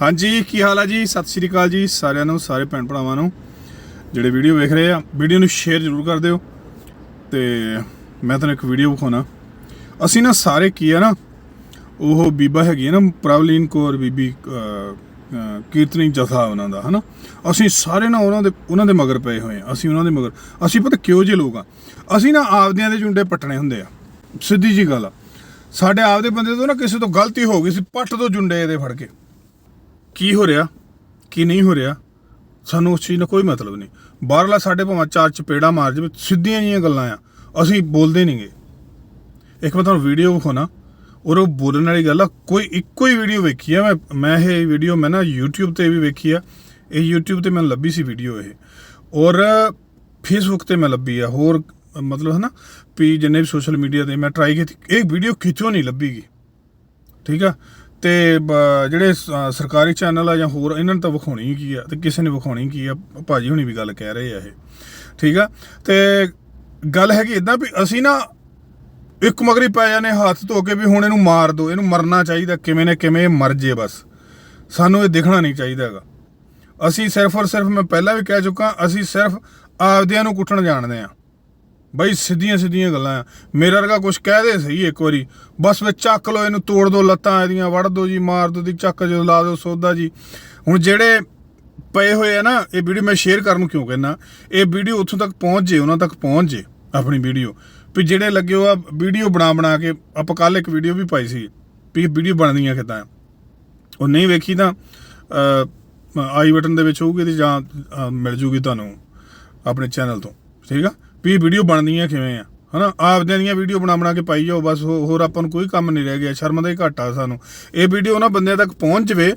ਹਾਂਜੀ, ਕੀ ਹਾਲ ਆ ਜੀ? ਸਤਿ ਸ਼੍ਰੀ ਅਕਾਲ ਜੀ ਸਾਰਿਆਂ ਨੂੰ, ਸਾਰੇ ਭੈਣ ਭਰਾਵਾਂ ਨੂੰ। ਜਿਹੜੇ ਵੀਡੀਓ ਵੇਖ ਰਹੇ ਆ, ਵੀਡੀਓ ਨੂੰ ਸ਼ੇਅਰ ਜ਼ਰੂਰ ਕਰ ਦਿਓ। ਤੇ ਮੈਂ ਤੁਹਾਨੂੰ ਇੱਕ ਵੀਡੀਓ ਵਿਖਾਉਣਾ। ਅਸੀਂ ਨਾ ਸਾਰੇ ਕੀ ਆ ਨਾ, ਉਹ ਬੀਬਾ ਹੈਗੀ ਆ ਨਾ, ਪ੍ਰਵਲੀਨ ਕੌਰ ਬੀਬੀ ਕੀਰਤਨੀ ਜਥਾ ਉਹਨਾਂ ਦਾ, ਹਨਾ? ਅਸੀਂ ਸਾਰੇ ਨਾ ਉਹਨਾਂ ਦੇ ਉਹਨਾਂ ਦੇ ਮਗਰ ਪਏ ਹੋਏ ਆ, ਅਸੀਂ ਉਹਨਾਂ ਦੇ ਮਗਰ। ਅਸੀਂ ਪਤਾ ਕਿਉਂ ਜੇ ਲੋਕ ਆ? ਅਸੀਂ ਨਾ ਆਪਦਿਆਂ ਦੇ ਜੁੰਡੇ ਪੱਟਣੇ ਹੁੰਦੇ ਆ। ਸਿੱਧੀ ਜੀ ਗੱਲ ਆ। ਸਾਡੇ ਆਪਦੇ ਬੰਦੇ ਤੋਂ ਨਾ ਕਿਸੇ ਤੋਂ ਗਲਤੀ ਹੋ ਗਈ ਸੀ, ਪੱਟ ਤੋਂ ਜੁੰਡੇ ਇਹਦੇ ਫੜ ਕੇ। ਕੀ ਹੋ ਰਿਹਾ? ਕੀ ਨਹੀਂ ਹੋ ਰਿਹਾ? ਸਾਨੂੰ ਉਸ ਚੀਜ਼ ਨਾਲ ਕੋਈ ਮਤਲਬ ਨਹੀਂ। ਬਾਹਰਲਾ ਸਾਡੇ ਭਾਵੇਂ ਚਾਰ ਚਪੇੜਾ ਮਾਰ ਜਾਵੇ ਸਿੱਧੀਆਂ ਜੀਆਂ ਗੱਲਾਂ ਆ। ਅਸੀਂ ਬੋਲਦੇ ਨਹੀਂਗੇ ਇੱਕ ਮੈਂ ਤੁਹਾਨੂੰ ਵੀਡੀਓ ਵਿਖਾਉਣਾ। ਔਰ ਉਹ ਬੋਲਣ ਵਾਲੀ ਗੱਲ ਆ, ਕੋਈ ਇੱਕੋ ਹੀ ਵੀਡੀਓ ਵੇਖੀ ਆ ਮੈਂ। ਮੈਂ ਇਹ ਵੀਡੀਓ ਮੈਂ ਨਾ YouTube ਤੇ ਵੀ ਵੇਖੀ ਆ। ਇਹ YouTube ਤੇ ਮੈਨੂੰ ਲੱਭੀ ਸੀ ਵੀਡੀਓ ਇਹ। ਔਰ Facebook ਤੇ ਮੈਂ ਲੱਭੀ ਆ। ਹੋਰ ਮਤਲਬ ਹੈ ਨਾ ਵੀ ਜਿੰਨੇ ਵੀ ਸੋਸ਼ਲ ਮੀਡੀਆ ਤੇ ਮੈਂ ਟਰਾਈ ਕੀਤੀ, ਇਹ ਵੀਡੀਓ ਕਿਤੋਂ ਨਹੀਂ ਲੱਭੀਗੀ ਠੀਕ ਆ? ਤੇ ਬ- ਜਿਹੜੇ ਸਰਕਾਰੀ ਚੈਨਲ ਆ ਜਾਂ ਹੋਰ, ਇਹਨਾਂ ਨੇ ਤਾਂ ਵਿਖਾਉਣੀ ਕੀ ਆ ਤੇ ਕਿਸੇ ਨੇ ਵਿਖਾਉਣੀ ਕੀ ਆ? ਭਾਜੀ ਹੁਣੀ ਵੀ ਗੱਲ ਕਹਿ ਰਹੇ ਆ ਇਹ। ਠੀਕ ਆ? ਤੇ ਗੱਲ ਹੈਗੀ ਇਦਾਂ ਵੀ ਅਸੀਂ ਨਾ ਇੱਕ ਮਗਰੀ ਪੈ ਜਾਣੇ ਹੱਥ ਧੋ ਕੇ ਵੀ ਹੁਣ ਇਹਨੂੰ ਮਾਰ ਦਿਓ ਇਹਨੂੰ ਮਰਨਾ ਚਾਹੀਦਾ, ਕਿਵੇਂ ਨੇ ਕਿਵੇਂ ਮਰ ਜੇ ਬਸ। ਸਾਨੂੰ ਇਹ ਦਿਖਣਾ ਨਹੀਂ ਚਾਹੀਦਾ ਹੈਗਾ। ਅਸੀਂ ਸਿਰਫ ਔਰ ਸਿਰਫ, ਮੈਂ ਪਹਿਲਾਂ ਵੀ ਕਹਿ ਚੁੱਕਾ, ਅਸੀਂ ਸਿਰਫ ਆਪਦਿਆਂ ਨੂੰ ਕੁੱਟਣ ਜਾਣਦੇ ਆ ਬਈ ਸਿੱਧੀਆਂ ਸਿੱਧੀਆਂ ਗੱਲਾਂ ਆ। ਮੇਰਾ ਵਰਗਾ ਕੁਝ ਕਹਿ ਦੇ ਸਹੀ ਇੱਕ ਵਾਰੀ। ਬਸ ਵਿੱਚ ਚੱਕ ਲਓ ਇਹਨੂੰ, ਤੋੜ ਦਿਓ ਲੱਤਾਂ ਇਹਦੀਆਂ, ਵੜ ਦਿਓ ਜੀ, ਮਾਰ ਦਿਓ ਦੀ, ਚੱਕ ਜੋ, ਲਾ ਦਿਓ ਸੋਦਾ ਜੀ। ਹੁਣ ਜਿਹੜੇ ਪਏ ਹੋਏ ਆ ਨਾ, ਇਹ ਵੀਡੀਓ ਮੈਂ ਸ਼ੇਅਰ ਕਰਨ ਨੂੰ ਕਿਉਂ ਕਹਿੰਦਾ? ਇਹ ਵੀਡੀਓ ਉੱਥੋਂ ਤੱਕ ਪਹੁੰਚ ਜੇ, ਉਹਨਾਂ ਤੱਕ ਪਹੁੰਚ ਜੇ ਆਪਣੀ ਵੀਡੀਓ। ਵੀ ਜਿਹੜੇ ਲੱਗੇ ਹੋ ਆ ਵੀਡੀਓ ਬਣਾ ਬਣਾ ਕੇ ਆਪਾਂ ਕੱਲ ਇੱਕ ਵੀਡੀਓ ਵੀ ਪਾਈ ਸੀ, ਵੀ ਇਹ ਵੀਡੀਓ ਬਣਦੀਆਂ ਕਿੱਦਾਂ ਉਹ ਨਹੀਂ ਵੇਖੀ ਤਾਂ ਆਈ ਬਟਨ ਦੇ ਵਿੱਚ ਹੋਊਗੀ ਤੇ ਜਾਂ ਮਿਲ ਜੂਗੀ ਤੁਹਾਨੂੰ ਆਪਣੇ ਚੈਨਲ ਤੋਂ। ਠੀਕ ਆ? ਵੀ ਵੀਡੀਓ ਬਣਦੀਆਂ ਕਿਵੇਂ ਆ? ਹਨਾ? ਆਪਦਿਆਂ ਦੀਆਂ ਵੀਡੀਓ ਬਣਾ ਬਣਾ ਕੇ ਪਾਈ ਜਾਓ, ਬਸ ਹੋਰ ਆਪਾਂ ਨੂੰ ਕੋਈ ਕੰਮ ਨਹੀਂ ਰਹਿ ਗਿਆ, ਸ਼ਰਮ ਦਾ ਹੀ ਘਾਟਾ ਸਾਨੂੰ। ਇਹ ਵੀਡੀਓ ਉਹਨਾਂ ਬੰਦਿਆਂ ਤੱਕ ਪਹੁੰਚ ਜਵੇ,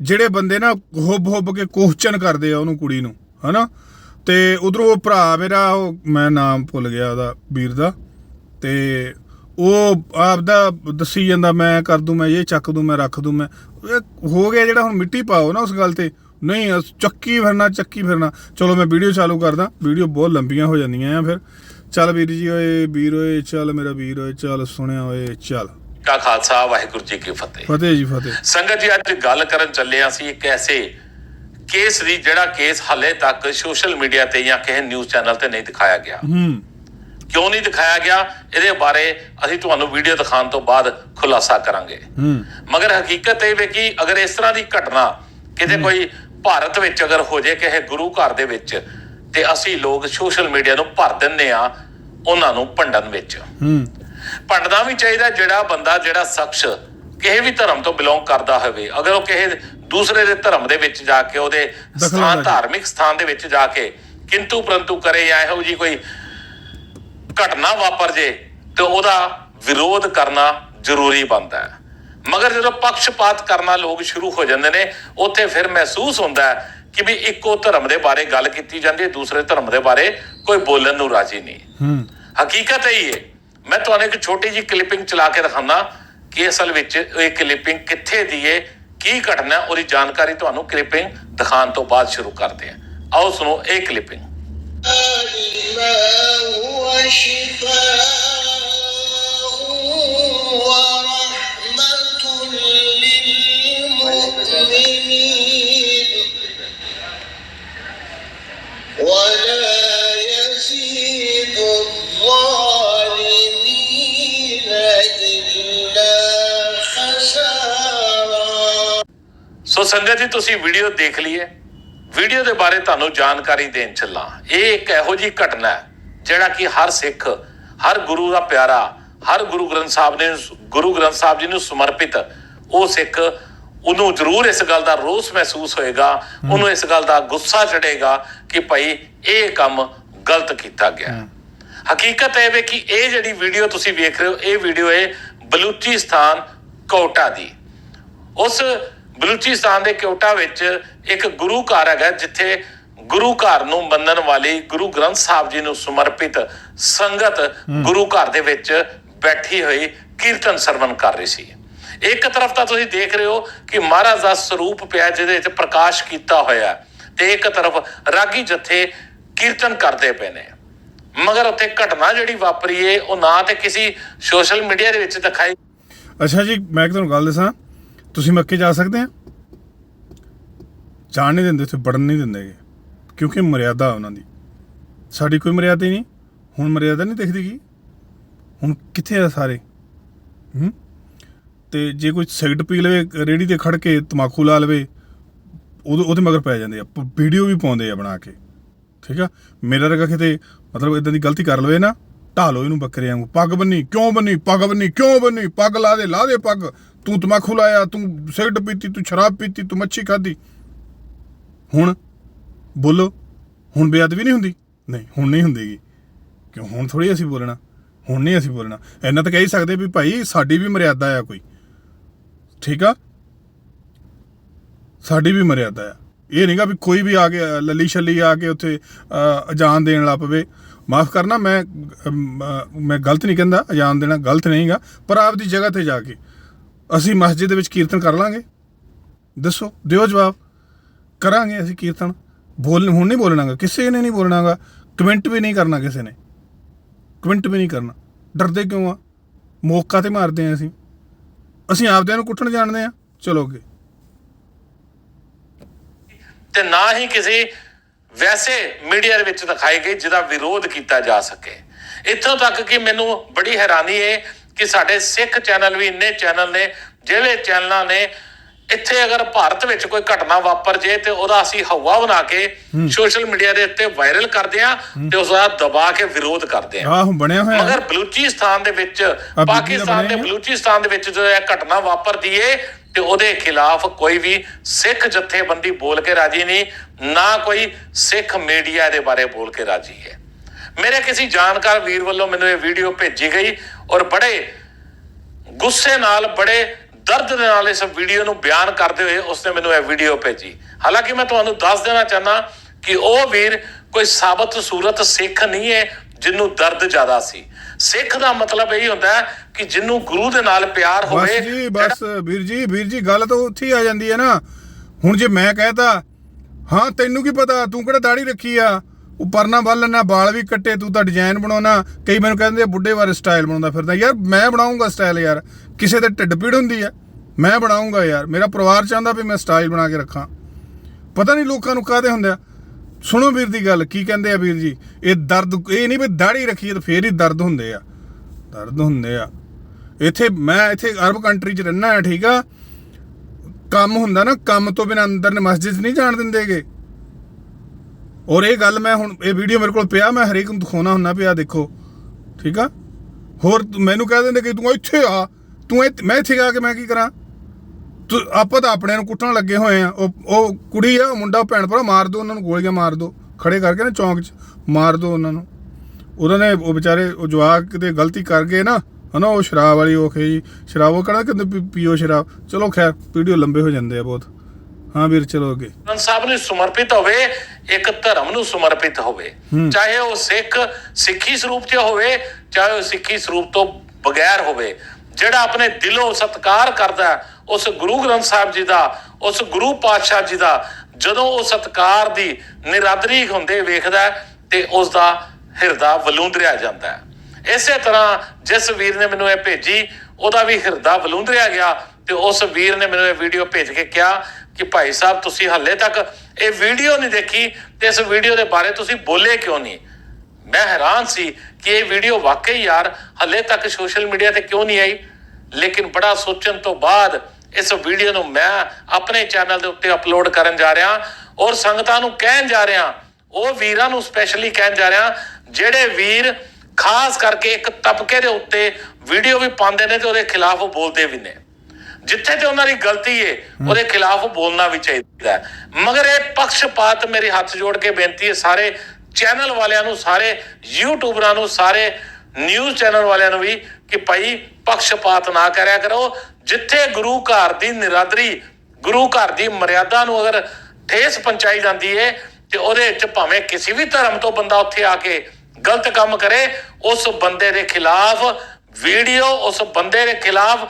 ਜਿਹੜੇ ਬੰਦੇ ਨਾ ਹੁੱਬ ਹੁੱਬ ਕੇ ਕੁਐਸਚਨ ਕਰਦੇ ਆ ਉਹਨੂੰ ਕੁੜੀ ਨੂੰ, ਹਨਾ? ਤੇ ਉਧਰੋਂ ਉਹ ਭਰਾ, ਮੇਰਾ ਉਹ, ਮੈਂ ਨਾਮ ਭੁੱਲ ਗਿਆ ਉਹਦਾ, ਵੀਰ ਦਾ। ਤੇ ਉਹ ਆਪਦਾ ਦੱਸੀ ਜਾਂਦਾ, ਮੈਂ ਕਰ ਦੂੰ, ਮੈਂ ਇਹ ਚੱਕ ਦੂੰ, ਮੈਂ ਰੱਖ ਦੂੰ, ਮੈਂ, ਇਹ ਹੋ ਗਿਆ ਜਿਹੜਾ ਹੁਣ ਮਿੱਟੀ ਪਾਓ ਨਾ ਉਸ ਗੱਲ ਤੇ। ਨਹੀਂ ਅਸ- ਚੱਕੀ ਫਿਰਨਾ ਚੱਕੀ ਫਿਰਨਾ। ਚਲੋ ਮੈਂ ਵੀਡੀਓ ਚਾਲੂ ਕਰਦਾ। ਵੀਡੀਓ ਬਹੁਤ ਲੰਬੀਆਂ ਹੋ ਜਾਂਦੀਆਂ ਆ ਫਿਰ। ਚੱਲ ਵੀਰ ਜੀ ਓਏ ਵੀਰ ਓਏ ਚੱਲ ਮੇਰਾ ਵੀਰ ਓਏ ਚੱਲ ਸੁਣਿਆ ਓਏ ਚੱਲ। ਕਾ ਖਾਲਸਾ ਵਾਹਿਗੁਰੂ ਜੀ ਕੀ ਫਤਿਹ। ਫਤਿਹ ਜੀ ਫਤਿਹ। ਸੰਗਤ ਜੀ ਅੱਜ ਗੱਲ ਕਰਨ ਚੱਲੇ ਹਾਂ ਅਸੀਂ ਇੱਕ ਐਸੇ ਕੇਸ ਦੀ ਜਿਹੜਾ ਕੇਸ ਹਾਲੇ ਤੱਕ ਸੋਸ਼ਲ ਮੀਡੀਆ ਤੇ ਜਾਂ ਕਿਸੇ ਨਿਊਜ਼ ਚੈਨਲ ਤੇ ਨਹੀਂ ਦਿਖਾਇਆ ਗਿਆ। ਹੂੰ। ਕਿਉਂ ਨਹੀਂ ਦਿਖਾਇਆ ਗਿਆ? ਇਹਦੇ ਬਾਰੇ ਅਸੀਂ ਤੁਹਾਨੂੰ ਵੀਡੀਓ ਦਿਖਾਉਣ ਤੋਂ ਬਾਅਦ ਖੁਲਾਸਾ ਕਰਾਂਗੇ। ਹੂੰ। ਮਗਰ ਹਕੀਕਤ ਇਹ ਵੇ ਕਿ ਅਗਰ ਇਸ ਤਰ੍ਹਾਂ ਦੀ ਘਟਨਾ ਕਿਤੇ ਕੋਈ ਭਾਰਤ ਵਿੱਚ ਅਗਰ ਹੋ ਜੇ ਕਿਸੇ ਗੁਰੂ ਘਰ ਦੇ ਵਿੱਚ ਤੇ ਅਸੀਂ ਲੋਕ ਸੋਸ਼ਲ ਮੀਡੀਆ ਨੂੰ ਭਰ ਦਿੰਨੇ ਆ ਉਹਨਾਂ ਨੂੰ ਭੰਡਣ ਵਿੱਚ। ਹੂੰ। ਭੰਡਣਾ ਵੀ ਚਾਹੀਦਾ ਜਿਹੜਾ ਬੰਦਾ ਜਿਹੜਾ ਸ਼ਖਸ ਕਿਸੇ ਵੀ ਧਰਮ ਤੋਂ ਬਿਲੋਂਗ ਕਰਦਾ ਹੋਵੇ। ਅਗਰ ਉਹ ਕਿਸੇ ਦੂਸਰੇ ਦੇ ਧਰਮ ਦੇ ਵਿੱਚ ਜਾ ਕੇ ਉਹਦੇ ਸਥਾਨ। ਧਾਰਮਿਕ ਸਥਾਨ ਦੇ ਵਿੱਚ ਜਾ ਕੇ ਕਿੰਤੂ ਪ੍ਰੰਤੂ ਕਰੇ ਜਾਂ ਇਹੋ ਜੀ ਕੋਈ ਘਟਨਾ ਵਾਪਰ ਜੇ ਤੇ ਉਹਦਾ ਵਿਰੋਧ ਕਰਨਾ ਜ਼ਰੂਰੀ ਬਣਦਾ ਹੈ। ਮਗਰ ਜਦੋਂ ਪੱਖਪਾਤ ਕਰਨਾ ਲੋਕ ਸ਼ੁਰੂ ਹੋ ਜਾਂਦੇ ਨੇ ਉੱਥੇ ਫਿਰ ਮਹਿਸੂਸ ਹੁੰਦਾ ਕਿ ਵੀ ਇੱਕੋ ਧਰਮ ਦੇ ਬਾਰੇ ਗੱਲ ਕੀਤੀ ਜਾਂਦੀ ਹੈ ਦੂਸਰੇ ਧਰਮ ਦੇ ਬਾਰੇ ਕੋਈ ਬੋਲਣ ਨੂੰ ਰਾਜੀ ਨਹੀਂ। ਹੂੰ। ਹਕੀਕਤ ਇਹ ਹੈ ਮੈਂ ਤੁਹਾਨੂੰ ਇੱਕ ਛੋਟੀ ਜੀ ਕਲਿੱਪਿੰਗ ਚਲਾ ਕੇ ਦਿਖਾਉਣਾ ਕਿ ਅਸਲ ਵਿੱਚ ਇਹ ਕਲਿੱਪਿੰਗ ਕਿੱਥੇ ਦੀ ਹੈ ਕੀ ਘਟਨਾ ਉਹਦੀ ਜਾਣਕਾਰੀ ਤੁਹਾਨੂੰ ਕਲਿੱਪਿੰਗ ਦਿਖਾਉਣ ਤੋਂ ਬਾਅਦ ਸ਼ੁਰੂ ਕਰਦੇ ਹਾਂ। ਆਓ ਸੁਣੋ ਇਹ ਕਲਿੱਪਿੰਗ ਅਲਮਾ ਹੁਆ ਸ਼ਿਫਾ ਸੋ ਸੰਗਤ ਜੀ ਤੁਸੀਂ ਵੀਡੀਓ ਦੇਖ ਲਈ ਹੈ ਵੀਡੀਓ ਦੇ ਬਾਰੇ ਤੁਹਾਨੂੰ ਜਾਣਕਾਰੀ ਦੇਣ ਚੱਲਾਂ। ਇਹ ਇੱਕ ਇਹੋ ਜੀ ਘਟਨਾ ਹੈ ਜਿਹੜਾ ਕਿ ਹਰ ਸਿੱਖ ਹਰ ਗੁਰੂ ਦਾ ਪਿਆਰਾ ਹਰ ਗੁਰੂ ਗ੍ਰੰਥ ਸਾਹਿਬ ਨੇ ਗੁਰੂ ਗ੍ਰੰਥ ਸਾਹਿਬ ਜੀ ਨੂੰ ਸਮਰਪਿਤ ਉਹ ਸਿੱਖ ਉਹਨੂੰ ਜ਼ਰੂਰ ਇਸ ਗੱਲ ਦਾ ਰੋਸ ਮਹਿਸੂਸ ਹੋਏਗਾ ਉਹਨੂੰ ਇਸ ਗੱਲ ਦਾ ਗੁੱਸਾ ਚੜੇਗਾ ਕਿ ਭਾਈ ਇਹ ਕੰਮ ਗਲਤ ਕੀਤਾ ਗਿਆ। ਹਕੀਕਤ ਇਹ ਵੇ ਕਿ ਇਹ ਜਿਹੜੀ ਵੀਡੀਓ ਤੁਸੀਂ ਵੇਖ ਰਹੇ ਹੋ ਇਹ ਵੀਡੀਓ ਹੈ ਬਲੂਚਿਸਤਾਨ ਕੋਟਾ ਦੀ। ਉਸ ਬਲੂਚਿਸਤਾਨ ਦੇ ਕੋਟਾ ਵਿੱਚ ਇੱਕ ਗੁਰੂ ਘਰ ਹੈਗਾ ਜਿੱਥੇ ਗੁਰੂ ਘਰ ਨੂੰ ਮੰਨਣ ਵਾਲੀ ਗੁਰੂ ਗ੍ਰੰਥ ਸਾਹਿਬ ਜੀ ਨੂੰ ਸਮਰਪਿਤ ਸੰਗਤ ਗੁਰੂ ਘਰ ਦੇ ਵਿੱਚ ਬੈਠੀ ਹੋਈ ਕੀਰਤਨ ਸਰਵਨ ਕਰ ਰਹੀ ਸੀ। ਇੱਕ ਤਰਫ ਤਾਂ ਤੁਸੀਂ ਦੇਖ ਰਹੇ ਹੋ ਕਿ ਮਹਾਰਾਜ ਦਾ ਸਰੂਪ ਪਿਆ ਜਿਹਦੇ ਵਿੱਚ ਪ੍ਰਕਾਸ਼ ਕੀਤਾ ਹੋਇਆ ਤੇ ਇੱਕ ਤਰਫ ਰਾਗੀ ਜਥੇ ਕੀਰਤਨ ਕਰਦੇ ਪਏ ਨੇ। ਮਗਰ ਉੱਥੇ ਘਟਨਾ ਜਿਹੜੀ ਵਾਪਰੀ ਏ ਉਹ ਨਾ ਤੇ ਕਿਸੇ ਸੋਸ਼ਲ ਮੀਡੀਆ ਦੇ ਵਿੱਚ ਦਿਖਾਈ ਅੱਛਾ ਜੀ ਮੈਂ ਤੁਹਾਨੂੰ ਗੱਲ ਦੱਸਾਂ। ਤੁਸੀਂ ਮੱਕੇ ਜਾ ਸਕਦੇ ਆ? ਜਾਣ ਨਹੀਂ ਦਿੰਦੇ, ਉੱਥੇ ਵੜਨ ਨਹੀਂ ਦਿੰਦੇ ਗੇ। ਕਿਉਂਕਿ ਮਰਿਆਦਾ ਉਹਨਾਂ ਦੀ। ਸਾਡੀ ਕੋਈ ਮਰਿਆਦਾ ਹੀ ਨਹੀਂ, ਹੁਣ ਮਰਿਆਦਾ ਨਹੀਂ ਦਿਖਦੀ ਗੀ। ਹੁਣ ਕਿੱਥੇ ਆ ਸਾਰੇ? ਹੂੰ? ਤੇ ਜੇ ਕੋਈ ਸਿਗਰਟ ਪੀ ਲਵੇ ਰੇੜੀ ਤੇ ਖੜ ਕੇ ਤਮਾਕੂ ਲਾ ਲਵੇ, ਉਹਦੇ ਉਹਦੇ ਮਗਰ ਪੈ ਜਾਂਦੇ ਆ ਵੀਡੀਓ ਵੀ ਪਾਉਂਦੇ ਆ ਬਣਾ ਕੇ। ਠੀਕ ਆ? ਮੇਰਾ ਰਗਾ ਕਿਤੇ ਮਤਲਬ ਇਦਾਂ ਦੀ ਗਲਤੀ ਕਰ ਲਵੇ ਨਾ ਢਾਲੋ ਇਹਨੂੰ ਬੱਕਰੇ ਵਾਂਗੂ। ਪੱਗ ਬੰਨੀ ਕਿਉਂ ਬੰਨੀ? ਪੱਗ ਬੰਨੀ ਕਿਉਂ ਬੰਨੀ? ਪੱਗ ਲਾ ਦੇ ਲਾ ਦੇ ਪੱਗ। ਤੂੰ ਤਮਾਕੂ ਲਾਇਆ ਤੂੰ ਸਿਗਰਟ ਪੀਤੀ ਤੂੰ ਸ਼ਰਾਬ ਪੀਤੀ ਤੂੰ ਮੱਛੀ ਖਾਧੀ। ਹੁਣ ਬੋਲੋ ਹੁਣ ਬੇਅਦਬੀ ਨਹੀਂ ਹੁੰਦੀ? ਨਹੀਂ ਹੁਣ ਨਹੀਂ ਹੁੰਦੀਗੀ ਕਿਉਂ? ਹੁਣ ਥੋੜੀ ਅਸੀਂ ਬੋਲਣਾ। ਹੁਣ ਨਹੀਂ ਅਸੀਂ ਬੋਲਣਾ। ਇੰਨਾ ਤਾਂ ਕਹਿ ਸਕਦੇ ਵੀ ਭਾਈ ਸਾਡੀ ਵੀ ਮਰਿਆਦਾ ਆ ਕੋਈ। ਠੀਕ ਆ? ਸਾਡੀ ਵੀ ਮਰਿਆਦਾ ਆ। ਇਹ ਨਹੀਂਗਾ ਵੀ ਕੋਈ ਵੀ ਆ ਕੇ ਲੱਲੀ ਛੱਲੀ ਆ ਕੇ ਉੱਥੇ ਅ, ਅਜਾਨ ਦੇਣ ਲੱਗ ਪਵੇ। ਮਾਫ ਕਰਨਾ, ਮੈਂ ਮੈਂ ਗਲਤ ਨਹੀਂ ਕਹਿੰਦਾ ਅਜਾਨ ਦੇਣਾ ਗਲਤ ਨਹੀਂਗਾ, ਪਰ ਆਪਦੀ ਜਗ੍ਹਾ ਤੇ ਜਾ ਕੇ ਅਸੀਂ ਮਸਜਿਦ ਦੇ ਵਿੱਚ ਕੀਰਤਨ ਕਰ ਲਾਂਗੇ। ਦੱਸੋ, ਦਿਓ ਜਵਾਬ। ਕਰਾਂਗੇ ਅਸੀਂ ਕੀਰਤਨ। ਬੋਲ, ਹੁਣ ਨਹੀਂ ਬੋਲਣਾਗਾ, ਕਿਸੇ ਨੇ ਨਹੀਂ ਬੋਲਣਾਗਾ। ਕਮੈਂਟ ਵੀ ਨਹੀਂ ਕਰਨਾ ਕਿਸੇ ਨੇ। ਕਮੈਂਟ ਵੀ ਨਹੀਂ ਕਰਨਾ। ਡਰਦੇ ਕਿਉਂ ਆ? ਮੌਕਾ ਤੇ ਮਾਰਦੇ ਆ ਅਸੀਂ। ਅਸੀਂ ਆਪਦਿਆਂ ਨੂੰ ਕੁੱਟਣ ਜਾਣਦੇ ਆ। ਚਲੋ ਅੱਗੇ। ਤੇ ਨਾ ਹੀ ਕਿਸੇ ਵੈਸੇ ਮੀਡੀਆ ਦੇ ਵਿੱਚ ਦਿਖਾਈ ਗਈ ਜਿਹਦਾ ਵਿਰੋਧ ਕੀਤਾ ਜਾ ਸਕੇ। ਇੱਥੋਂ ਤੱਕ ਕਿ ਮੈਨੂੰ ਬੜੀ ਹੈਰਾਨੀ ਹੈ ਕਿ ਸਾਡੇ ਸਿੱਖ ਚੈਨਲ ਵੀ ਇੰਨੇ ਚੈਨਲ ਨੇ ਜਿਹੜੇ ਚੈਨਲਾਂ ਨੇ ਇੱਥੇ ਅਗਰ ਭਾਰਤ ਵਿੱਚ ਕੋਈ ਘਟਨਾ ਵਾਪਰ ਜੇ ਤੇ ਉਹਦਾ ਅਸੀਂ ਹਵਾ ਬਣਾ ਕੇ ਸੋਸ਼ਲ ਮੀਡੀਆ ਦੇ ਉੱਤੇ ਵਾਇਰਲ ਕਰਦੇ ਆ ਤੇ ਉਸ ਦਾ ਦਬਾ ਕੇ ਵਿਰੋਧ ਕਰਦੇ ਆ। ਆਹ ਬਣਿਆ ਹੋਇਆ। ਮਗਰ ਬਲੂਚਿਸਤਾਨ ਦੇ ਵਿੱਚ ਪਾਕਿਸਤਾਨ ਦੇ। ਬਲੂਚਿਸਤਾਨ ਦੇ ਵਿੱਚ ਜਦੋਂ ਇਹ ਘਟਨਾ ਵਾਪਰਦੀ ਏ ਤੇ ਉਹਦੇ ਖਿਲਾਫ ਕੋਈ ਵੀ ਸਿੱਖ ਜਥੇਬੰਦੀ ਬੋਲ ਕੇ ਰਾਜੀ ਨਹੀਂ, ਨਾ ਕੋਈ ਸਿੱਖ ਮੀਡੀਆ ਦੇ ਬਾਰੇ ਬੋਲ ਕੇ ਰਾਜੀ ਹੈ। ਮੇਰੇ ਕਿਸੇ ਜਾਣਕਾਰ ਵੀਰ ਵੱਲੋਂ ਮੈਨੂੰ ਇਹ ਵੀਡੀਓ ਭੇਜੀ ਗਈ ਔਰ ਬੜੇ ਗੁੱਸੇ ਨਾਲ, ਬੜੇ ਦਰਦ ਦੇ ਨਾਲ ਇਸ ਵੀਡੀਓ ਨੂੰ ਬਿਆਨ ਕਰਦੇ ਹੋਏ ਉਸਨੇ ਮੈਨੂੰ ਇਹ ਵੀਡੀਓ ਭੇਜੀ। ਹਾਲਾਂਕਿ ਮੈਂ ਤੁਹਾਨੂੰ ਦੱਸ ਦੇਣਾ ਚਾਹਨਾ ਕਿ ਉਹ ਵੀਰ ਕੋਈ ਸਾਬਤ ਸੂਰਤ ਸਿੱਖ ਨਹੀਂ ਹੈ ਜਿਹਨੂੰ ਦਰਦ ਜ਼ਿਆਦਾ ਸੀ। ਸਿੱਖ ਦਾ ਮਤਲਬ ਇਹ ਹੁੰਦਾ ਕਿ ਜਿਹਨੂੰ ਗੁਰੂ ਦੇ ਨਾਲ ਪਿਆਰ ਬਸ ਹੋਵੇ ਜੀ ਬਸ ਵੀਰ ਜੀ ਵੀਰ ਜੀ ਗੱਲ ਤਾਂ ਉੱਥੇ ਆ ਜਾਂਦੀ ਹੈ ਨਾ। ਹੁਣ ਜੇ ਮੈਂ ਕਹਿਤਾ ਹਾਂ ਤੈਨੂੰ ਕੀ ਪਤਾ? ਤੂੰ ਕਿਹੜਾ ਦਾੜੀ ਰੱਖੀ ਆ? ਉਹ ਪਰਨਾ ਬੰਨ ਲੈਣਾ ਵਾਲ ਵੀ ਕੱਟੇ ਤੂੰ ਤਾਂ ਡਿਜ਼ਾਈਨ ਬਣਾਉਣਾ। ਕਈ ਮੈਨੂੰ ਕਹਿੰਦੇ ਬੁੱਢੇ ਬਾਰੇ ਸਟਾਈਲ ਬਣਾਉਂਦਾ ਫਿਰਦਾ। ਯਾਰ ਮੈਂ ਬਣਾਉਂਗਾ ਸਟਾਈਲ ਯਾਰ। ਕਿਸੇ ਦੇ ਢਿੱਡ ਪੀੜ ਹੁੰਦੀ ਆ ਮੈਂ ਬਣਾਉਂਗਾ ਯਾਰ। ਮੇਰਾ ਪਰਿਵਾਰ ਚਾਹੁੰਦਾ ਵੀ ਮੈਂ ਸਟਾਈਲ ਬਣਾ ਕੇ ਰੱਖਾਂ। ਪਤਾ ਨਹੀਂ ਲੋਕਾਂ ਨੂੰ ਕਾਹਦੇ ਹੁੰਦੇ ਆ। ਸੁਣੋ ਵੀਰ ਦੀ ਗੱਲ, ਕੀ ਕਹਿੰਦੇ ਆ ਵੀਰ ਜੀ? ਇਹ ਦਰਦ, ਇਹ ਨਹੀਂ ਵੀ ਦਾੜੀ ਰੱਖੀਏ ਤਾਂ ਫੇਰ ਹੀ ਦਰਦ ਹੁੰਦੇ ਆ। ਦਰਦ ਹੁੰਦੇ ਆ। ਇੱਥੇ ਮੈਂ ਇੱਥੇ ਅਰਬ ਕੰਟਰੀ 'ਚ ਰਹਿਣਾ ਆ ਠੀਕ ਆ? ਕੰਮ ਹੁੰਦਾ ਨਾ, ਕੰਮ ਤੋਂ ਬਿਨਾਂ ਅੰਦਰ ਨੇ ਮਸਜਿਦ ਨਹੀਂ ਜਾਣ ਦਿੰਦੇਗੇ ਔਰ ਇਹ ਗੱਲ ਮੈਂ ਹੁਣ, ਇਹ ਵੀਡੀਓ ਮੇਰੇ ਕੋਲ ਪਿਆ, ਮੈਂ ਹਰੇਕ ਨੂੰ ਦਿਖਾਉਣਾ ਹੁੰਦਾ ਪਿਆ ਦੇਖੋ, ਠੀਕ ਆ? ਹੋਰ ਮੈਨੂੰ ਕਹਿ ਦਿੰਦੇ ਕਿ ਤੂੰ ਇੱਥੇ ਆ, ਤੂੰ ਮੈਂ ਇੱਥੇ ਆ ਕੇ ਮੈਂ ਕੀ ਕਰਾਂ? ਆਪਾਂ ਤਾਂ ਆਪਣਿਆਂ ਨੂੰ ਕੁੱਟਣ ਲੱਗੇ ਹੋਏ ਆ। ਉਹ ਉਹ ਕੁੜੀ ਆ ਮੁੰਡਾ ਭੈਣ ਭਰਾ ਮਾਰ ਦੋ ਉਹਨਾਂ ਨੂੰ ਗੋਲੀਆਂ ਮਾਰ ਦੋ। ਖੜੇ ਕਰਕੇ ਨਾ ਚੌਂਕ 'ਚ ਮਾਰ ਦੋ ਉਹਨਾਂ ਨੂੰ। ਉਹਨਾਂ ਨੇ ਉਹ ਵਿਚਾਰੇ ਉਹ ਜਵਾਕ ਕਿਤੇ ਗਲਤੀ ਕਰ ਗਏ ਨਾ ਹਨਾ ਉਹ ਸ਼ਰਾਬ ਵਾਲੀ ਉਹ ਖੇ ਸ਼ਰਾਬ ਉਹ ਕਹਿੰਦਾ ਕਿ ਪੀਓ ਸ਼ਰਾਬ। ਚਲੋ ਖੈਰ ਵੀਡੀਓ ਲੰਬੇ ਹੋ ਜਾਂਦੇ ਆ ਬਹੁਤ। ਹਾਂ ਵੀਰ ਚਲੋ ਅੱਗੇ। ਗੁਰੂ ਸਾਹਿਬ ਨੂੰ ਸਮਰਪਿਤ ਹੋਵੇ ਇੱਕ ਧਰਮ ਨੂੰ ਸਮਰਪਿਤ ਹੋਵੇ। ਚਾਹੇ ਉਹ ਸਿੱਖ ਸਿੱਖੀ ਸਰੂਪ 'ਚ ਹੋਵੇ ਚਾਹੇ ਉਹ ਸਿੱਖੀ ਸਰੂਪ ਤੋਂ ਬਗੈਰ ਹੋਵੇ। ਜਿਹੜਾ ਆਪਣੇ ਦਿਲੋਂ ਸਤਿਕਾਰ ਕਰਦਾ ਹੈ, ਉਸ ਗੁਰੂ ਗ੍ਰੰਥ ਸਾਹਿਬ ਜੀ ਦਾ, ਉਸ ਗੁਰੂ ਪਾਤਸ਼ਾਹ ਜੀ ਦਾ ਜਦੋਂ ਉਹ ਸਤਿਕਾਰ ਦੀ ਨਿਰਾਦਰੀ ਹੁੰਦੇ ਵੇਖਦਾ ਤੇ ਉਸ ਦਾ ਹਿਰਦਾ ਵਲੂੰਦਰਿਆ ਜਾਂਦਾ ਹੈ। ਇਸੇ ਤਰ੍ਹਾਂ ਜਿਸ ਵੀਰ ਨੇ ਮੈਨੂੰ ਇਹ ਭੇਜੀ, ਉਹਦਾ ਵੀ ਹਿਰਦਾ ਵਲੂੰਦਰਿਆ ਗਿਆ ਤੇ ਉਸ ਵੀਰ ਨੇ ਮੈਨੂੰ ਇਹ ਵੀਡੀਓ ਭੇਜ ਕੇ ਕਿਹਾ ਕਿ ਭਾਈ ਸਾਹਿਬ ਤੁਸੀਂ ਹੱਲੇ ਤੱਕ ਇਹ ਵੀਡੀਓ ਨਹੀਂ ਦੇਖੀ ਤੇ ਇਸ ਵੀਡੀਓ ਦੇ ਬਾਰੇ ਤੁਸੀਂ ਬੋਲੇ ਕਿਉਂ ਨਹੀਂ? ਮੈਂ ਹੈਰਾਨ ਸੀ ਕਿ ਇਹ ਵੀਡੀਓ ਵਾਕਈ ਯਾਰ ਹੱਲੇ ਤੱਕ ਸੋਸ਼ਲ ਮੀਡੀਆ ਤੇ ਕਿਉਂ ਨਹੀਂ ਆਈ? ਲੇਕਿਨ ਬੜਾ ਸੋਚਣ ਤੋਂ ਬਾਅਦ ਇਸ ਵੀਡੀਓ ਨੂੰ ਮੈਂ ਆਪਣੇ ਚੈਨਲ ਦੇ ਉੱਤੇ ਅਪਲੋਡ ਕਰਨ ਜਾ ਰਿਹਾ ਔਰ ਸੰਗਤਾਂ ਨੂੰ ਕਹਿਣ ਜਾ ਰਿਹਾ ਉਹ ਵੀਰਾਂ ਨੂੰ ਸਪੈਸ਼ਲੀ ਕਹਿਣ ਜਾ ਰਿਹਾ ਜਿਹੜੇ ਵੀਰ ਖਾਸ ਕਰਕੇ ਇੱਕ ਤਬਕੇ ਦੇ ਉੱਤੇ ਵੀਡੀਓ ਵੀ ਪਾਉਂਦੇ ਨੇ ਤੇ ਉਹਦੇ ਖਿਲਾਫ ਉਹ ਬੋਲਦੇ ਵੀ ਨੇ। ਜਿੱਥੇ ਤੇ ਉਹਨਾਂ ਦੀ ਗਲਤੀ ਏ ਉਹਦੇ ਖਿਲਾਫ ਬੋਲਣਾ ਵੀ ਚਾਹੀਦਾ ਹੈ। ਮਗਰ ਇਹ ਪੱਖਪਾਤ ਮੇਰੇ ਹੱਥ ਜੋੜ ਕੇ ਬੇਨਤੀ ਹੈ ਸਾਰੇ ਚੈਨਲ ਵਾਲਿਆਂ ਨੂੰ ਸਾਰੇ ਯੂਟਿਊਬਰਾਂ ਨੂੰ ਸਾਰੇ ਨਿਊਜ਼ ਚੈਨਲ ਵਾਲਿਆਂ ਨੂੰ ਵੀ ਕਿ ਭਾਈ ਪੱਖਪਾਤ ਨਾ ਕਰਿਆ ਕਰੋ। ਜਿੱਥੇ ਗੁਰੂ ਘਰ ਦੀ ਨਿਰਾਦਰੀ ਗੁਰੂ ਘਰ ਦੀ ਮਰਿਆਦਾ ਨੂੰ ਅਗਰ ਠੇਸ ਪਹੁੰਚਾਈ ਜਾਂਦੀ ਏ ਤੇ ਉਹਦੇ ਵਿੱਚ ਭਾਵੇਂ ਕਿਸੇ ਵੀ ਧਰਮ ਤੋਂ ਬੰਦਾ ਉੱਥੇ ਆ ਕੇ ਗਲਤ ਕੰਮ ਕਰੇ ਉਸ ਬੰਦੇ ਦੇ ਖਿਲਾਫ ਵੀਡੀਓ ਉਸ ਬੰਦੇ ਦੇ ਖਿਲਾਫ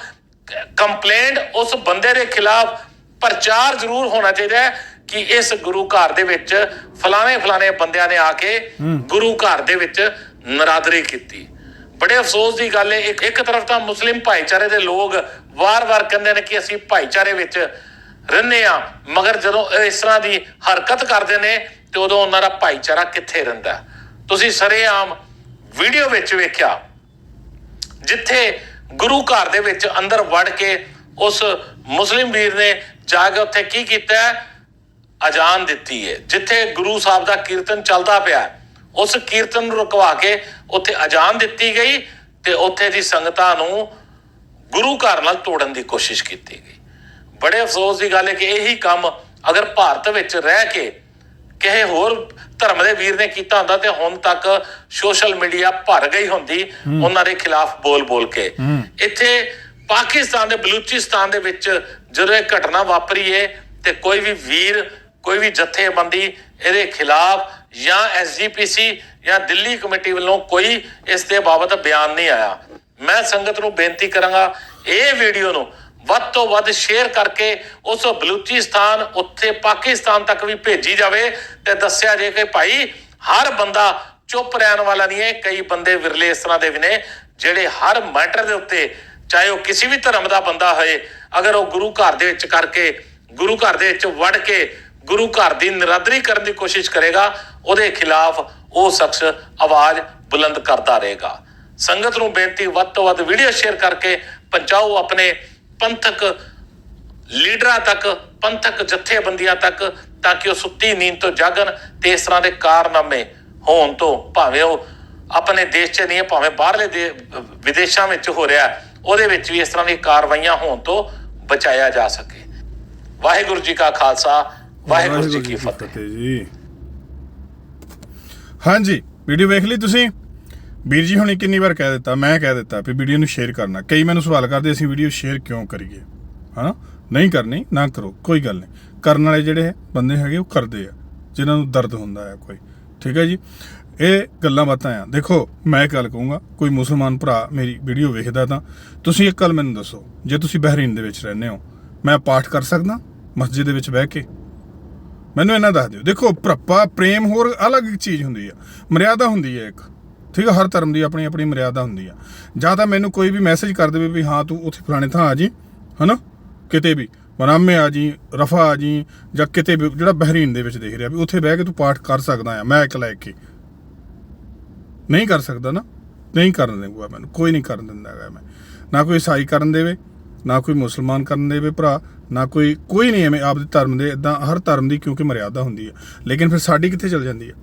ਕੰਪਲੇਂਟ ਉਸ ਬੰਦੇ ਦੇ ਖਿਲਾਫ ਪ੍ਰਚਾਰ ਜ਼ਰੂਰ ਹੋਣਾ ਚਾਹੀਦਾ ਹੈ ਕਿ ਇਸ ਗੁਰੂ ਘਰ ਦੇ ਵਿੱਚ ਫਲਾਣੇ ਫਲਾਣੇ ਬੰਦਿਆਂ ਨੇ ਆ ਕੇ ਗੁਰੂ ਘਰ ਦੇ ਵਿੱਚ ਨਰਾਦਰੀ ਕੀਤੀ। ਬੜੇ ਅਫਸੋਸ ਦੀ ਗੱਲ ਹੈ ਇੱਕ ਇੱਕ ਤਰਫ ਤਾਂ ਮੁਸਲਿਮ ਭਾਈਚਾਰੇ ਦੇ ਲੋਕ ਵਾਰ-ਵਾਰ ਕਹਿੰਦੇ ਨੇ ਕਿ ਅਸੀਂ ਭਾਈਚਾਰੇ ਵਿੱਚ ਰਹਿੰਦੇ ਆ ਮਗਰ ਜਦੋਂ ਇਸ ਤਰ੍ਹਾਂ ਦੀ ਹਰਕਤ ਕਰਦੇ ਨੇ, ਤੇ ਉਦੋਂ ਉਹਨਾਂ ਦਾ ਭਾਈਚਾਰਾ ਕਿੱਥੇ ਰਹਿੰਦਾ ਹੈ? ਤੁਸੀਂ ਸਰੇਆਮ ਵੀਡੀਓ ਵਿੱਚ ਵੇਖਿਆ, ਜਿੱਥੇ ਗੁਰੂ ਘਰ ਦੇ ਵਿੱਚ ਅੰਦਰ ਵੜ ਕੇ ਉਸ ਮੁਸਲਿਮ ਵੀਰ ਨੇ ਜਾ ਕੇ ਉੱਥੇ ਕੀ ਕੀਤਾ ਅਜ਼ਾਨ ਦਿੱਤੀ ਹੈ ਜਿੱਥੇ ਗੁਰੂ ਸਾਹਿਬ ਦਾ ਕੀਰਤਨ ਚੱਲਦਾ ਪਿਆ ਉਸ ਕੀਰਤਨ ਨੂੰ ਰੁਕਵਾ ਕੇ ਉੱਥੇ ਅਜ਼ਾਨ ਦਿੱਤੀ ਗਈ ਤੇ ਉੱਥੇ ਦੀ ਸੰਗਤਾਂ ਨੂੰ ਗੁਰੂ ਘਰ ਨਾਲ ਤੋੜਨ ਦੀ ਕੋਸ਼ਿਸ਼ ਕੀਤੀ ਗਈ। ਬੜੇ ਅਫਸੋਸ ਦੀ ਗੱਲ ਹੈ ਕਿ ਇਹੀ ਕੰਮ ਅਗਰ ਭਾਰਤ ਵਿੱਚ ਰਹਿ ਕੇ ਕਿਸੇ ਹੋਰ ਧਰਮ ਦੇ ਵੀਰ ਨੇ ਕੀਤਾ ਹੁੰਦਾ ਤੇ ਹੁਣ ਤੱਕ ਸੋਸ਼ਲ ਮੀਡੀਆ ਭਰ ਗਈ ਹੁੰਦੀ ਉਹਨਾਂ ਦੇ ਖਿਲਾਫ ਬੋਲ ਬੋਲ ਕੇ ਇੱਥੇ ਪਾਕਿਸਤਾਨ ਦੇ ਬਲੂਚਿਸਤਾਨ ਦੇ ਵਿੱਚ ਜਦੋਂ ਇਹ ਘਟਨਾ ਵਾਪਰੀ ਏ ਤੇ ਕੋਈ ਵੀ ਵੀਰ ਕੋਈ ਵੀ ਜਥੇਬੰਦੀ ਇਹਦੇ ਖਿਲਾਫ ਜਾਂ ਐਸਜੀਪੀਸੀ ਜਾਂ ਦਿੱਲੀ ਕਮੇਟੀ ਵੱਲੋਂ ਕੋਈ ਇਸ ਦੇ ਬਾਬਤ ਬਿਆਨ ਨਹੀਂ ਆਇਆ। ਮੈਂ ਸੰਗਤ ਨੂੰ ਬੇਨਤੀ ਕਰਾਂਗਾ, ਇਹ ਵੀਡੀਓ ਨੂੰ ਵੱਧ ਤੋਂ ਵੱਧ ਸ਼ੇਅਰ ਕਰਕੇ ਉਸ ਬਲੂਚਿਸਤਾਨ, ਉੱਥੇ ਪਾਕਿਸਤਾਨ ਤੱਕ ਵੀ ਭੇਜੀ ਜਾਵੇ ਤੇ ਦੱਸਿਆ ਜੇ ਕਿ ਭਾਈ ਹਰ ਬੰਦਾ ਚੁੱਪ ਰਹਿਣ ਵਾਲਾ ਨਹੀਂ ਹੈ। ਕਈ ਬੰਦੇ ਵਿਰਲੇ ਇਸ ਤਰ੍ਹਾਂ ਦੇ ਵੀ ਨੇ ਜਿਹੜੇ ਹਰ ਮੈਟਰ ਦੇ ਉੱਤੇ ਚਾਹੇ ਉਹ ਕਿਸੇ ਵੀ ਧਰਮ ਦਾ ਬੰਦਾ ਹੋਏ, ਅਗਰ ਉਹ ਗੁਰੂ ਘਰ ਦੇ ਵਿੱਚ ਕਰਕੇ, ਗੁਰੂ ਘਰ ਦੇ ਵਿੱਚ ਵੜ ਕੇ ਗੁਰੂ ਘਰ ਦੀ ਨਿਰਾਦਰੀ ਕਰਨ ਦੀ ਕੋਸ਼ਿਸ਼ ਕਰੇਗਾ, ਉਹਦੇ ਖਿਲਾਫ ਉਹ ਸ਼ਖਸ ਆਵਾਜ਼ ਬੁਲੰਦ ਕਰਦਾ ਰਹੇਗਾ। ਸੰਗਤ ਨੂੰ ਬੇਨਤੀ, ਵੱਧ ਤੋਂ ਵੱਧ ਵੀਡੀਓ ਸ਼ੇਅਰ ਕਰਕੇ ਪਹੁੰਚਾਓ ਆਪਣੇ ਪੰਥਕ ਲੀਡਰਾਂ ਤੱਕ, ਪੰਥਕ ਜਥੇਬੰਦੀਆਂ ਤੱਕ, ਤਾਂ ਕਿ ਉਹ ਸੁੱਤੀ ਨੀਂਦ ਤੋਂ ਜਾਗਣ ਤੇ ਇਸ ਤਰ੍ਹਾਂ ਦੇ ਕਾਰਨਾਮੇ ਹੋਣ ਤੋਂ ਭਾਵੇਂ ਉਹ ਆਪਣੇ ਦੇਸ਼ 'ਚ ਨਹੀਂ ਭਾਵੇਂ ਬਾਹਰਲੇ ਦੇ, ਵਿਦੇਸ਼ਾਂ ਵਿੱਚ ਹੋ ਰਿਹਾ ਉਹਦੇ ਵਿੱਚ ਵੀ ਇਸ ਤਰ੍ਹਾਂ ਦੀ ਕਾਰਵਾਈਆਂ ਹੋਣ ਤੋਂ ਬਚਾਇਆ ਜਾ ਸਕੇ। ਵਾਹਿਗੁਰੂ ਜੀ ਕਾ ਖਾਲਸਾ ਵਾਹਿਗੁਰੂ ਜੀ ਕੀ ਫਤਿਹ। ਜੀ। ਹਾਂਜੀ ਵੀਡੀਓ ਵੇਖ ਲਈ ਤੁਸੀਂ? ਵੀਰ ਜੀ ਹੁਣੀ ਕਿੰਨੀ ਵਾਰ ਕਹਿ ਦਿੱਤਾ ਮੈਂ ਕਹਿ ਦਿੱਤਾ ਵੀ ਵੀਡੀਓ ਨੂੰ ਸ਼ੇਅਰ ਕਰਨਾ। ਕਈ ਮੈਨੂੰ ਸਵਾਲ ਕਰਦੇ ਅਸੀਂ ਵੀਡੀਓ ਸ਼ੇਅਰ ਕਿਉਂ ਕਰੀਏ? ਹਨਾ? ਨਹੀਂ ਕਰਨੀ ਨਾ ਕਰੋ ਕੋਈ ਗੱਲ ਨਹੀਂ। ਕਰਨ ਵਾਲੇ ਜਿਹੜੇ ਬੰਦੇ ਹੈਗੇ ਉਹ ਕਰਦੇ ਆ। ਜਿਨ੍ਹਾਂ ਨੂੰ ਦਰਦ ਹੁੰਦਾ ਹੈ ਕੋਈ। ਠੀਕ ਹੈ ਜੀ? ਇਹ ਗੱਲਾਂ ਬਾਤਾਂ ਆ। ਦੇਖੋ ਮੈਂ ਇੱਕ ਗੱਲ ਕਹੂੰਗਾ ਕੋਈ ਮੁਸਲਮਾਨ ਭਰਾ ਮੇਰੀ ਵੀਡੀਓ ਵੇਖਦਾ ਤਾਂ ਤੁਸੀਂ ਇੱਕ ਗੱਲ ਮੈਨੂੰ ਦੱਸੋ। ਜੇ ਤੁਸੀਂ ਬਹਿਰੀਨ ਦੇ ਵਿੱਚ ਰਹਿੰਦੇ ਹੋ ਮੈਂ ਪਾਠ ਕਰ ਸਕਦਾ? ਮਸਜਿਦ ਦੇ ਵਿੱਚ ਬਹਿ ਕੇ? ਮੈਨੂੰ ਇਹਨਾਂ ਦੱਸ ਦਿਓ। ਦੇਖੋ ਭਰਪਾ ਪ੍ਰੇਮ ਹੋਰ ਅਲੱਗ ਚੀਜ਼ ਹੁੰਦੀ ਆ। ਮਰਿਆਦਾ ਹੁੰਦੀ ਹੈ ਇੱਕ। ਠੀਕ ਆ, ਹਰ ਧਰਮ ਦੀ ਆਪਣੀ ਆਪਣੀ ਮਰਿਆਦਾ ਹੁੰਦੀ ਆ। ਜਾਂ ਤਾਂ ਮੈਨੂੰ ਕੋਈ ਵੀ ਮੈਸੇਜ ਕਰ ਦੇਵੇ ਵੀ ਹਾਂ, ਤੂੰ ਉੱਥੇ ਫਲਾਣੇ ਥਾਂ ਆ ਜੀ, ਹਨਾ? ਕਿਤੇ ਵੀ। ਮਨਾਮੇ ਆ ਜੀ, ਰਫਾ ਆ ਜੀ, ਜਾਂ ਕਿਤੇ ਵੀ, ਜਿਹੜਾ ਬਹਿਰੀਨ ਦੇ ਵਿੱਚ ਦੇਖ ਰਿਹਾ ਵੀ ਉੱਥੇ ਬਹਿ ਕੇ ਤੂੰ ਪਾਠ ਕਰ ਸਕਦਾ ਆ, ਮੈਂ ਇੱਕ ਲੈ ਕੇ। ਨਹੀਂ ਕਰ ਸਕਦਾ ਨਾ। ਨਹੀਂ ਕਰਨ ਦੇਊਗਾ ਮੈਨੂੰ। ਕੋਈ ਨਹੀਂ ਕਰਨ ਦਿੰਦਾ ਹੈਗਾ ਮੈਂ। ਨਾ ਕੋਈ ਈਸਾਈ ਕਰਨ ਦੇਵੇ ਨਾ ਕੋਈ ਮੁਸਲਮਾਨ ਕਰਨ ਦੇਵੇ ਭਰਾ, ਨਾ ਕੋਈ ਕੋਈ ਨਹੀਂ ਐਵੇਂ ਆਪਦੇ ਧਰਮ ਦੇ ਇਦਾਂ ਹਰ ਧਰਮ ਦੀ ਕਿਉਂਕਿ ਮਰਿਆਦਾ ਹੁੰਦੀ ਹੈ। ਲੇਕਿਨ ਫਿਰ ਸਾਡੀ ਕਿੱਥੇ ਚਲ ਜਾਂਦੀ ਹੈ?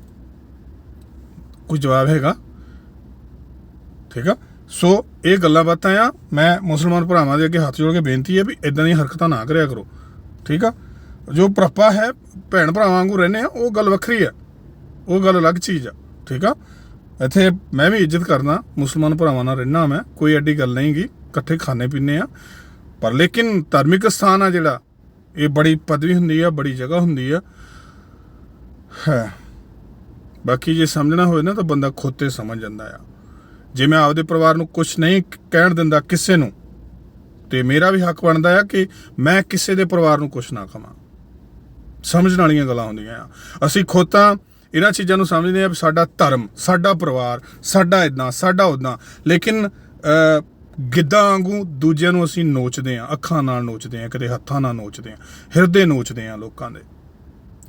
ਕੋਈ ਜਵਾਬ ਹੈਗਾ? ਠੀਕ ਆ? ਸੋ ਇਹ ਗੱਲਾਂ ਬਾਤਾਂ ਆ, ਮੈਂ ਮੁਸਲਮਾਨ ਭਰਾਵਾਂ ਦੇ ਅੱਗੇ ਹੱਥ ਜੋੜ ਕੇ ਬੇਨਤੀ ਹੈ ਵੀ ਇਦਾਂ ਦੀਆਂ ਹਰਕਤਾਂ ਨਾ ਕਰਿਆ ਕਰੋ। ਠੀਕ ਆ? ਜੋ ਪ੍ਰਪਾ ਹੈ, ਭੈਣ ਭਰਾਵਾਂ ਵਾਂਗੂ ਰਹਿੰਦੇ ਆ, ਉਹ ਗੱਲ ਵੱਖਰੀ ਆ ਉਹ ਗੱਲ ਅਲੱਗ ਚੀਜ਼ ਆ। ਠੀਕ ਆ? ਇੱਥੇ ਮੈਂ ਵੀ ਇੱਜ਼ਤ ਕਰਦਾ, ਮੁਸਲਮਾਨ ਭਰਾਵਾਂ ਨਾਲ ਰਹਿਣਾ ਮੈਂ, ਕੋਈ ਐਡੀ ਗੱਲ ਨਹੀਂਗੀ। ਇਕੱਠੇ ਖਾਣੇ ਪੀਣੇ ਆ। ਪਰ ਲੇਕਿਨ ਧਾਰਮਿਕ ਸਥਾਨ ਆ ਜਿਹੜਾ, ਇਹ ਬੜੀ ਪਦਵੀ ਹੁੰਦੀ ਆ, ਬੜੀ ਜਗ੍ਹਾ ਹੁੰਦੀ ਆ। ਹੈ। ਬਾਕੀ ਜੇ ਸਮਝਣਾ ਹੋਵੇ ਨਾ ਤਾਂ ਬੰਦਾ ਖੁਦ ਤੇ ਸਮਝ ਜਾਂਦਾ ਆ। ਜੇ ਮੈਂ ਆਪਦੇ ਪਰਿਵਾਰ ਨੂੰ ਕੁਝ ਨਹੀਂ ਕਹਿਣ ਦਿੰਦਾ ਕਿਸੇ ਨੂੰ, ਤੇ ਮੇਰਾ ਵੀ ਹੱਕ ਬਣਦਾ ਆ ਕਿ ਮੈਂ ਕਿਸੇ ਦੇ ਪਰਿਵਾਰ ਨੂੰ ਕੁਝ ਨਾ ਕਹਾਂ ਸਮਝਣ ਵਾਲੀਆਂ ਗੱਲਾਂ ਹੁੰਦੀਆਂ ਆ। ਅਸੀਂ ਖੁਦ ਤਾਂ ਇਹਨਾਂ ਚੀਜ਼ਾਂ ਨੂੰ ਸਮਝਦੇ ਆ ਵੀ ਸਾਡਾ ਧਰਮ, ਸਾਡਾ ਪਰਿਵਾਰ, ਸਾਡਾ ਇਦਾਂ ਸਾਡਾ ਉਦਾਂ ਲੇਕਿਨ ਗਿੱਧਾਂ ਵਾਂਗੂ ਦੂਜਿਆਂ ਨੂੰ ਅਸੀਂ ਨੋਚਦੇ ਆ ਅੱਖਾਂ ਨਾਲ ਨੋਚਦੇ ਆ ਕਦੇ ਹੱਥਾਂ ਨਾਲ ਨੋਚਦੇ ਆ ਹਿਰਦੇ ਨੋਚਦੇ ਆ ਲੋਕਾਂ ਦੇ।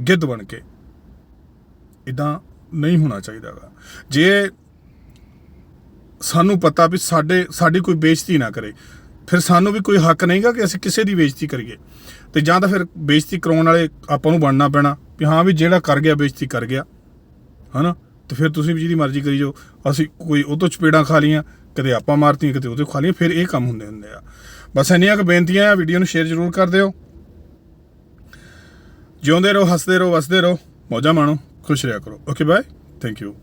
ਗਿੱਧ ਬਣ ਕੇ। ਇਦਾਂ ਨਹੀਂ ਹੋਣਾ ਚਾਹੀਦਾਗਾ। ਜੇ ਸਾਨੂੰ ਪਤਾ ਵੀ ਸਾਡੇ, ਸਾਡੀ ਕੋਈ ਬੇਇੱਜ਼ਤੀ ਨਾ ਕਰੇ, ਫਿਰ ਸਾਨੂੰ ਵੀ ਕੋਈ ਹੱਕ ਨਹੀਂਗਾ ਕਿ ਅਸੀਂ ਕਿਸੇ ਦੀ ਬੇਇੱਜ਼ਤੀ ਕਰੀਏ। ਤੇ ਜਾਂ ਤਾਂ ਫਿਰ ਬੇਇੱਜ਼ਤੀ ਕਰਾਉਣ ਵਾਲੇ ਆਪਾਂ ਨੂੰ ਬਣਨਾ ਪੈਣਾ ਵੀ ਹਾਂ ਵੀ ਜਿਹੜਾ ਕਰ ਗਿਆ ਬੇਇੱਜ਼ਤੀ ਕਰ ਗਿਆ। ਹਨਾ? ਤੇ ਫਿਰ ਤੁਸੀਂ ਵੀ ਜਿਹਦੀ ਮਰਜ਼ੀ ਕਰੀ ਜਾਓ। ਅਸੀਂ ਕੋਈ ਉਹ ਤੋਂ ਚਪੇੜਾਂ ਖਾ ਲੀਆਂ ਕਦੇ ਆਪਾਂ ਮਾਰਤੀ ਕਦੇ ਉਹਦੇ ਖਾ ਲੀਆਂ ਫਿਰ ਇਹ ਕੰਮ ਹੁੰਦੇ ਹੁੰਦੇ ਆ। ਬਸ ਇੰਨੀਆਂ ਕੁ ਬੇਨਤੀਆਂ ਆ ਵੀਡੀਓ ਨੂੰ ਸ਼ੇਅਰ ਜ਼ਰੂਰ ਕਰ ਦਿਓ। ਜਿਉਂਦੇ ਰਹੋ, ਹੱਸਦੇ ਰਹੋ, ਵਸਦੇ ਰਹੋ। ਮੌਜਾਂ ਮਾਣੋ, ਖੁਸ਼ ਰਿਹਾ ਕਰੋ। Okay bye thank you